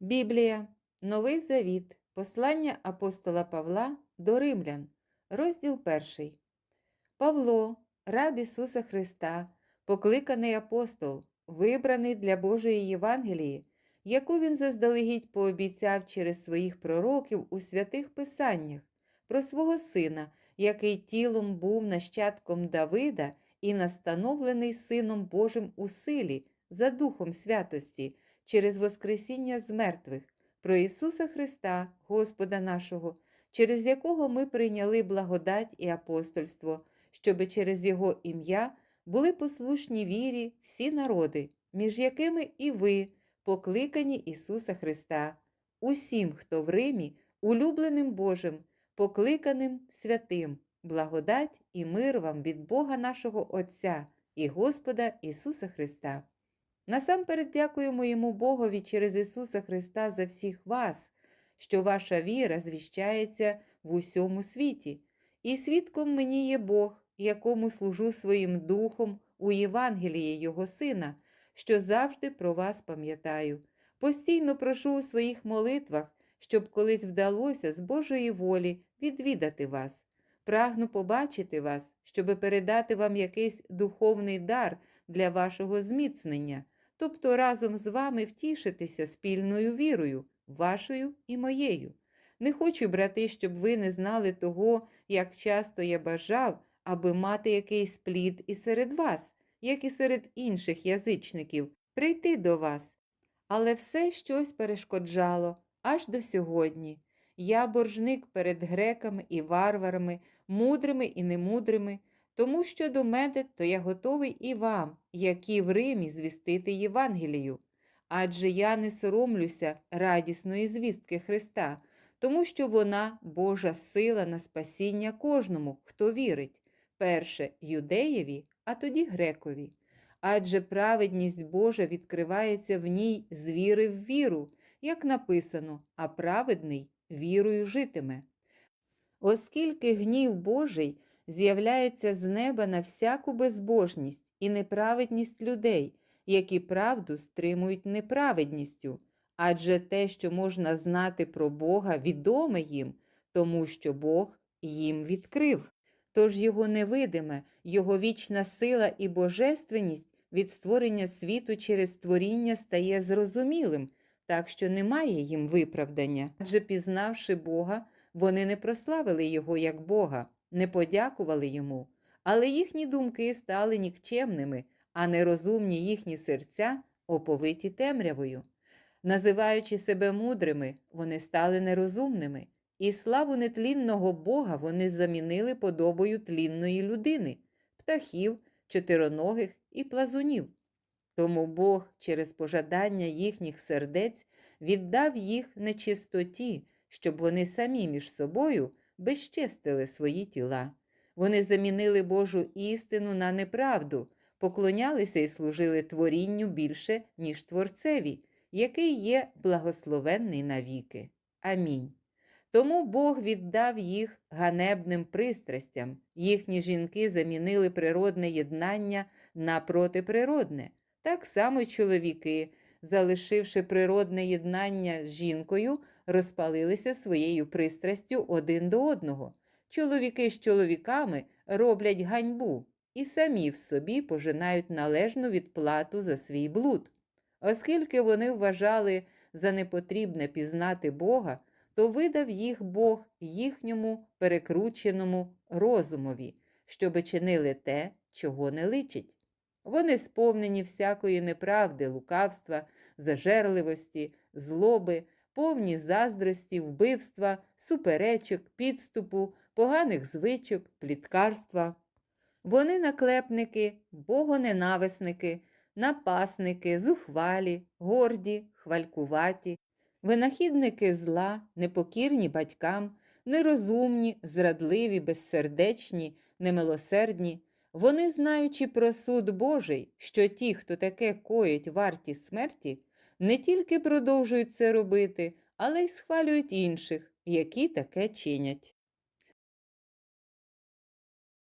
Біблія, Новий Завіт, Послання апостола Павла до Римлян, розділ 1. Павло, раб Ісуса Христа, покликаний апостол, вибраний для Божої Євангелії, яку він заздалегідь пообіцяв через своїх пророків у святих Писаннях, про свого сина, який тілом був нащадком Давида і настановлений Сином Божим у силі за Духом святості через Воскресіння з мертвих, про Ісуса Христа, Господа нашого, через якого ми прийняли благодать і апостольство, щоби через Його ім'я були послушні вірі всі народи, між якими і ви, покликані Ісуса Христа, усім, хто в Римі, улюбленим Божим, покликаним святим, благодать і мир вам від Бога нашого Отця і Господа Ісуса Христа. Насамперед дякуємо йому Богові через Ісуса Христа за всіх вас, що ваша віра звіщається в усьому світі, і свідком мені є Бог, якому служу своїм духом у Євангелії Його Сина, що завжди про вас пам'ятаю. Постійно прошу у своїх молитвах, щоб колись вдалося з Божої волі відвідати вас. Прагну побачити вас, щоби передати вам якийсь духовний дар для вашого зміцнення, тобто разом з вами втішитися спільною вірою, вашою і моєю. Не хочу, брати, щоб ви не знали того, як часто я бажав, аби мати якийсь плід і серед вас, як і серед інших язичників, прийти до вас. Але все щось перешкоджало аж до сьогодні. Я боржник перед греками і варварами, мудрими і немудрими, тому що до мене, то я готовий і вам, які в Римі звістити Євангелію. Адже я не соромлюся радісної звістки Христа, тому що вона Божа сила на спасіння кожному, хто вірить, перше юдеєві, а тоді грекові. Адже праведність Божа відкривається в ній з віри в віру, як написано, а праведний вірою житиме. Оскільки гнів Божий з'являється з неба на всяку безбожність і неправедність людей, які правду стримують неправедністю, адже те, що можна знати про Бога, відоме їм, тому що Бог їм відкрив. Тож його невидиме, його вічна сила і божественність від створення світу через творіння стає зрозумілим, так що немає їм виправдання. Адже пізнавши Бога, вони не прославили Його як Бога, не подякували йому, але їхні думки стали нікчемними, а нерозумні їхні серця оповиті темрявою. Називаючи себе мудрими, вони стали нерозумними, і славу нетлінного Бога вони замінили подобою тлінної людини, птахів, чотироногих і плазунів. Тому Бог через пожадання їхніх сердець віддав їх нечистоті, щоб вони самі між собою безчестили свої тіла. Вони замінили Божу істину на неправду, поклонялися і служили творінню більше, ніж Творцеві, який є благословенний навіки. Амінь. Тому Бог віддав їх ганебним пристрастям, їхні жінки замінили природне єднання на протиприродне, так само чоловіки, залишивши природне єднання з жінкою, розпалилися своєю пристрастю один до одного. Чоловіки з чоловіками роблять ганьбу і самі в собі пожинають належну відплату за свій блуд. Оскільки вони вважали за непотрібне пізнати Бога, то видав їх Бог їхньому перекрученому розумові, щоби чинили те, чого не личить. Вони сповнені всякої неправди, лукавства, зажерливості, злоби, повні заздрості, вбивства, суперечок, підступу, поганих звичок, пліткарства. Вони наклепники, богоненависники, напасники, зухвалі, горді, хвалькуваті, винахідники зла, непокірні батькам, нерозумні, зрадливі, безсердечні, немилосердні. Вони, знаючи про суд Божий, що ті, хто таке коїть варті смерті, не тільки продовжують це робити, але й схвалюють інших, які таке чинять.